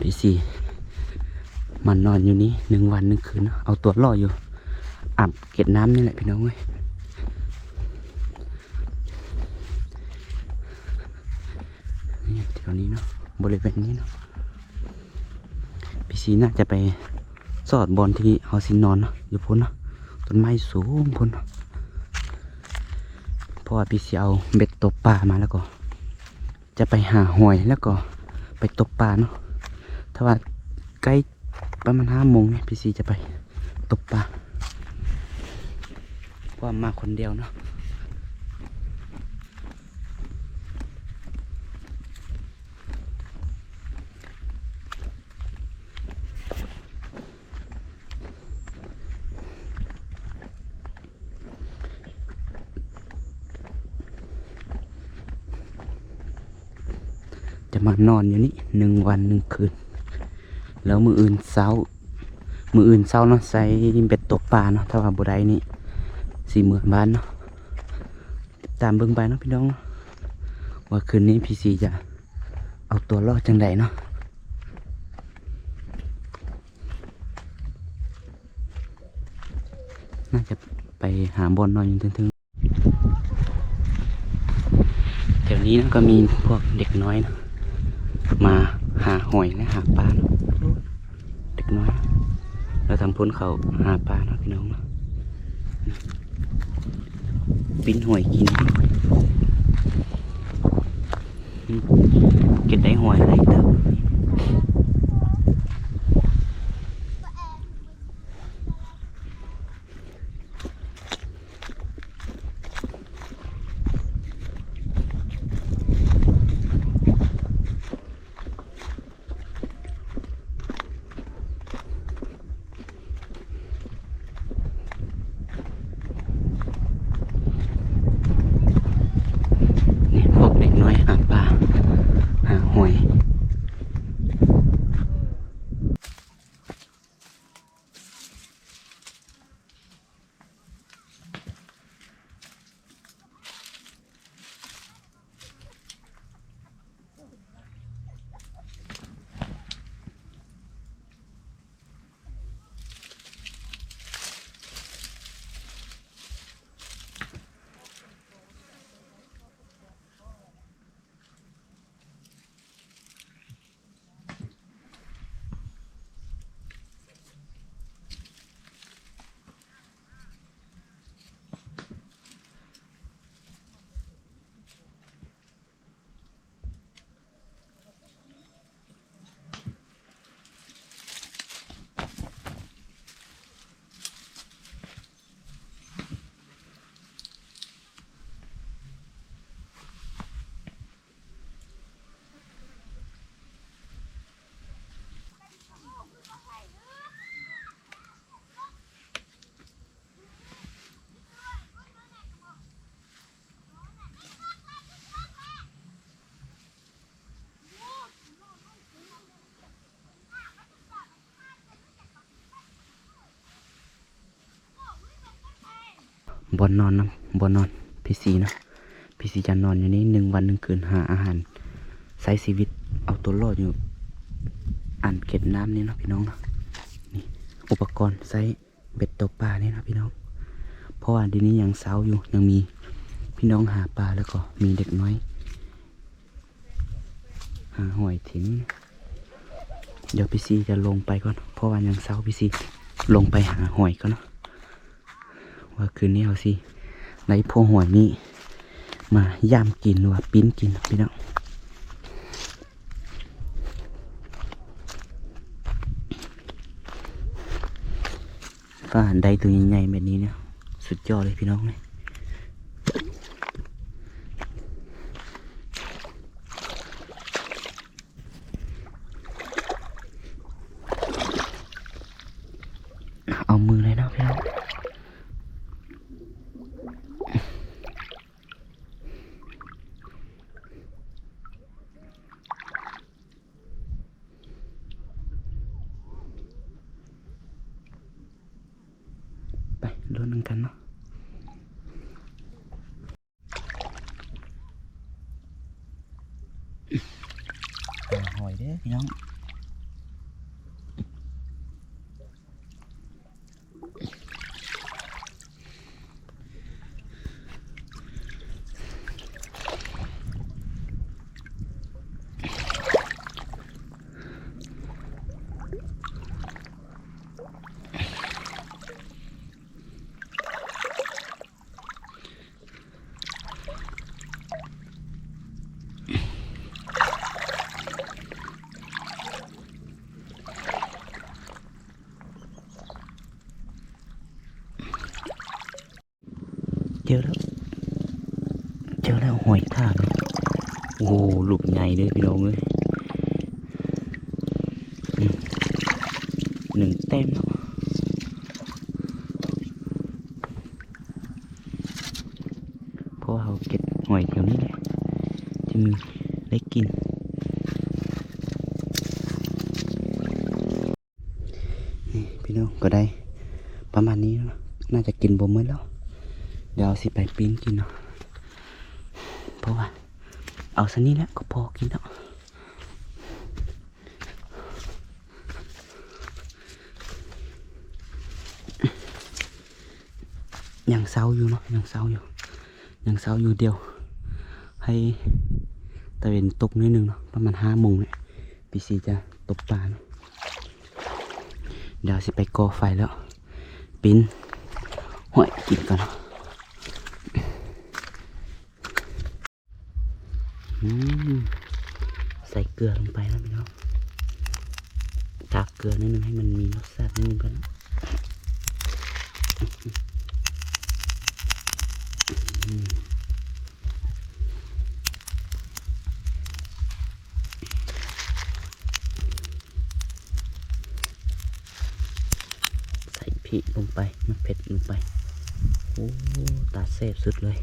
พี่สี่มันนอนอยู่นี่หนึ่งวันหนึ่งคืน เอาตัวรอดอยู่อาบเก็ดน้ำนี่แหละพี่น้องเว้ยนี่แถวนี้เนาะบริเวณนี้เนาะพี่สีน่าจะไปสอดบอลที่เฮาสินอนเนาะอยู่พ้นเนาะต้นไม้สูงพ้นเนาะพราะว่าพี่สีเอาเบ็ดตกปลามาแล้วก็ จะไปหาหอยแล้วก็ไปตกปลาเนาะ ถ้าว่าใกล้ประมาณห้าโมงเนี่ยพี่สีจะไปตกปลาว่ามาคนเดียวเนาะจะมานอนอยู่นี่หนึ่งวันหนึ่งคืน แล้วมืออื่นเช้า มืออื่นเช้าเนาะใส่เบ็ดตกปลาเนาะถ้าว่าบุได้นี่สี่หมื่นบาทเนาะตามเบิ่งไปเนาะพี่น้อง ว่าคืนนี้พี่สีจะเอาตัวรอดจังไดเนาะน่าจะไปหาบอลนอนอยู่ถึงๆแถวนี้นะก็มีพวกเด็กน้อยนะมาหาหอยและหาปลานะ เราทำพ้นเขาหาปลาเนาะพี่น้องเนาะปิ้นหอยกินเก็บได้หอยอะไรเติม บนนอนนะบนนอนพี่สีนะพี่สีจะนอนอยู่นี่หนึ่งวันหนึ่งคืนหาอาหารใช้ชีวิตเอาตัวรอดอยู่อ่านเก็บน้ำนี่นะพี่น้องนะนี่อุปกรณ์ใช้เบ็ดตกปลานี่นะพี่น้อง เพราะว่าดีนี้ยังเช้าอยู่ยังมีพี่น้องหาปลาแล้วก็มีเด็กน้อย หาหอยถิงเดี๋ยวพี่ซีจะลงไปก่อนเพราะว่ายังเช้าพี่ซีลงไปหาหอยก่อนเนาะ ว่าคืนนี้เอาสิในพวกหวยนี้ มาย่ามกินว่าปิ้นกินพี่น้องว่าได้ตัวใหญ่ๆแบบนี้เนี่ยสุดยอดเลยพี่น้องเลยเอามือเลยเนาะพี่น้อง ไปลุ้นกันเนาะหาหอยเด้อพี่น้อง เจอแล้ว เจอแล้วหอยทากโอ้โหลูกใหญ่เลยพี่น้องเลยอืมหนึ่งเต็มเพราะว่าเขาเก็บหอยแถวนี้แหละที่มีได้กินนี่พี่น้องก็ได้ ประมาณนี้นะน่าจะกินบ่หมื้อแล้ว เดี๋ยวเอาสิไปปิ้งกินเนาะเพราะว่า เอาสันนี้แหละก็พอกินแล้วยังเศร้าอยู่เนาะยังเศร้าอยู่ ยังเศร้าอยู่เดียว ให้ตะเวนตกนิดนึงเนาะประมาณห้าโมงเนี่ยพี่ซีจะตกปลาเนาะเดี๋ยวสิไปก่อไฟแล้วปิ้นห้อยกินกันเนาะ อืม ใส่เกลือลงไปแล้วพี่น้องตากเกลือนิดนึงให้มันมีรสชาตินิดนึงก่อนนะใส่พริกลงไปมะเผ็ดลงไป โอ้ ตาเสพสุดเลย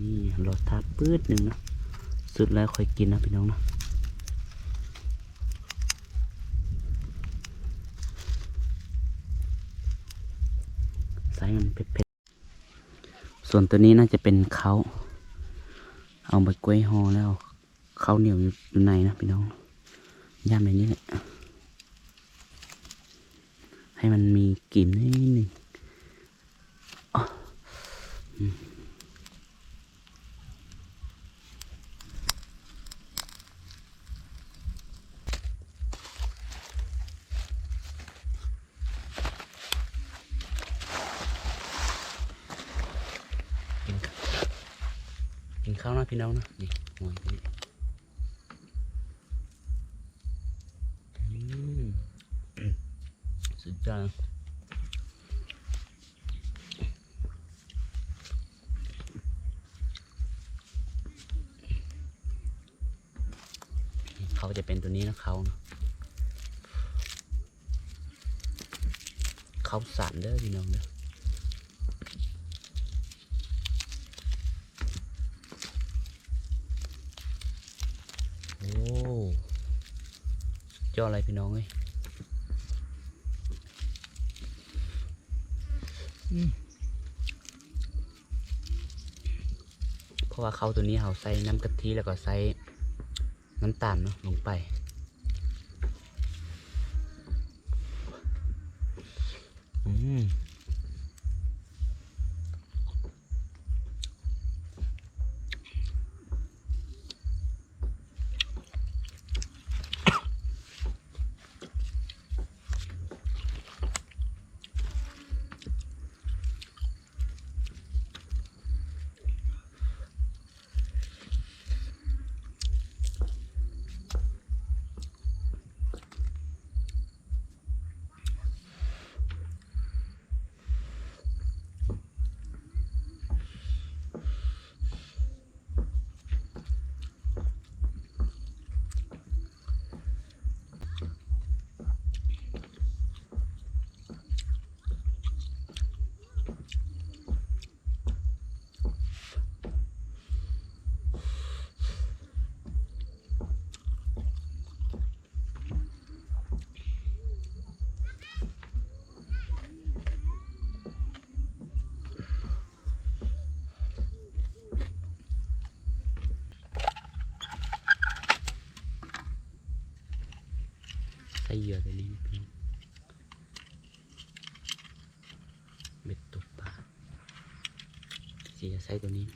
นี่รสทา ปื้ดหนึ่งนะสุดแล้วค่อยกินนะพี่น้องนะใส่มันเผ็ดๆส่วนตัวนี้น่าจะเป็นเขาเอาใบกล้วยหอแล้วเขาเหนียวอยู่ในนะพี่น้องย่ามในนี้แหละให้มันมีกลิ่นนิดหนึ่งอ้ออืม กินข้าวกิน ข้าวนะพี่น้องนะนี่หอยนี่อืมสุดยอดเขาจะเป็นตัวนี้นะเขานะเขาสารเด้อพี่น้องเด้อ เจ้าอะไรพี่น้องเอ้ยเพราะว่าเขาตัวนี้เขาใส่น้ำกะทิแล้วก็ใส่น้ำตาลเนาะลงไป ใส่เหยื่อตัวนี้นปีเบ็ดตกปลาสีจะใส่ตัวนี้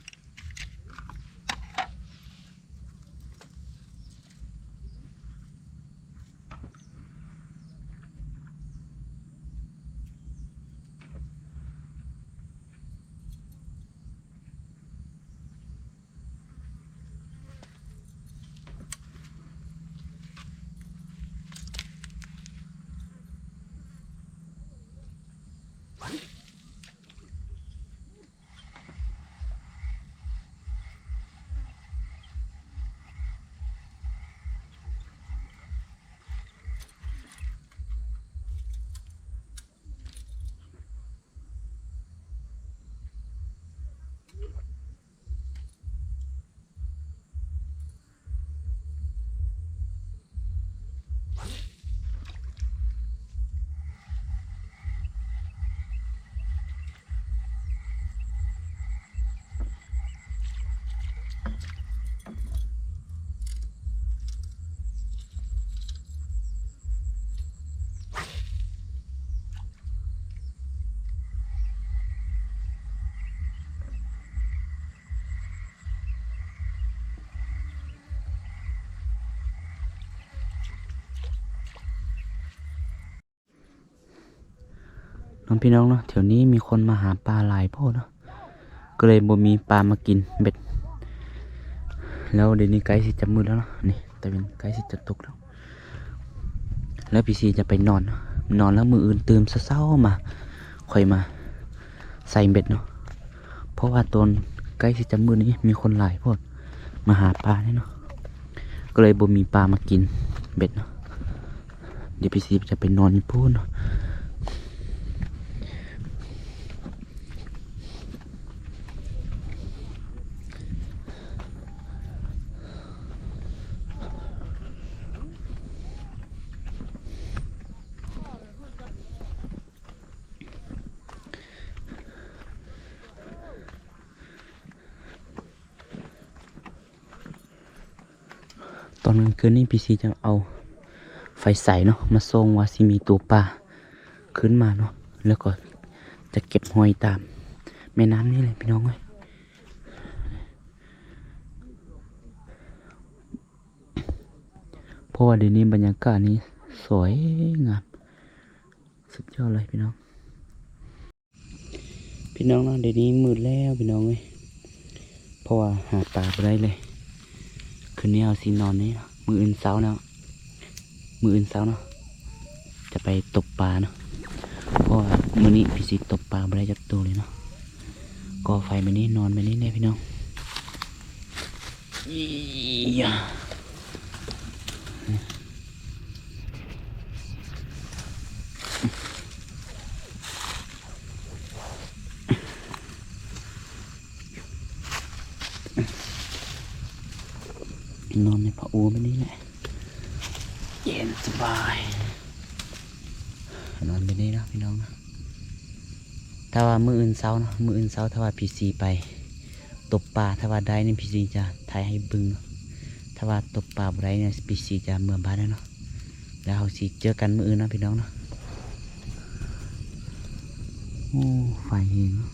น้องพี่น้องเนาะแถวนี้มีคนมาหาปลาหลายโพดเนาะก็เลยบ่มีปลามากินเบ็ด แล้วเดี๋ยวนี้ใกล้สิจะมืดแล้วเนาะนี่แต่เป็นใกล้สิจะตกแล้ว แล้วพี่ซีจะไปนอน นอนแล้วมืออื่นตื่นเศร้ามาค่อยมา ใส่เบ็ดเนาะเพราะว่าตอนใกล้สิจะมืดนี้มีคนหลายโพดมาหาปลาเนี่ยเนาะก็เลยบ่มีปลามากินเบ็ดเนาะเดี๋ยวพี่ซีจะไปนอนพูดเนาะ ตอนกลางคืนนี่พีซีจะเอาไฟใสเนาะมาส่งว่าสิมีตัวปลาขึ้นมาเนาะแล้วก็จะเก็บหอยตาม แม่น้ำนี่เลยพี่น้องเอ้ยเพราะว่าเดี๋ยวนี้บรรยากาศนี้สวยงามสุดยอดเลยพี่น้อง พี่น้องเนาะเดี๋ยวนี้มืดแล้วพี่น้องเอ้ยเพราะว่าหาปลาไปได้เลย คืนนี้เอาสินอนนี่มืออื่นเช้าเนาะมืออื่นเช้าเนาะจะไปตกปลาเนาะเพราะว่ามือนี้พี่สิตกปลาไม่ได้จับตัวเลยเนาะก่อไฟไปนี่นอนไปนี่เนี่ยพี่น้อง นอนในผ้าอูมานี่แหละ เย็นสบาย นอนไปนี่เนาะพี่น้องเนาะถ้าว่ามืออื่นเช้าเนาะมืออื่นเช้าถ้าว่าพีซีไปตกปลาถ้าว่าได้เนี่ยพีซีจะถ่ายให้เบึงเนาะถ้าว่าตกปลาบ่ได้เนี่ยพีซีจะเมื่อบ้านแล้วเนาะแล้วเราสิเจอกันมืออื่นเนาะพี่น้องเนาะโอ้ไฟเห็นเนาะ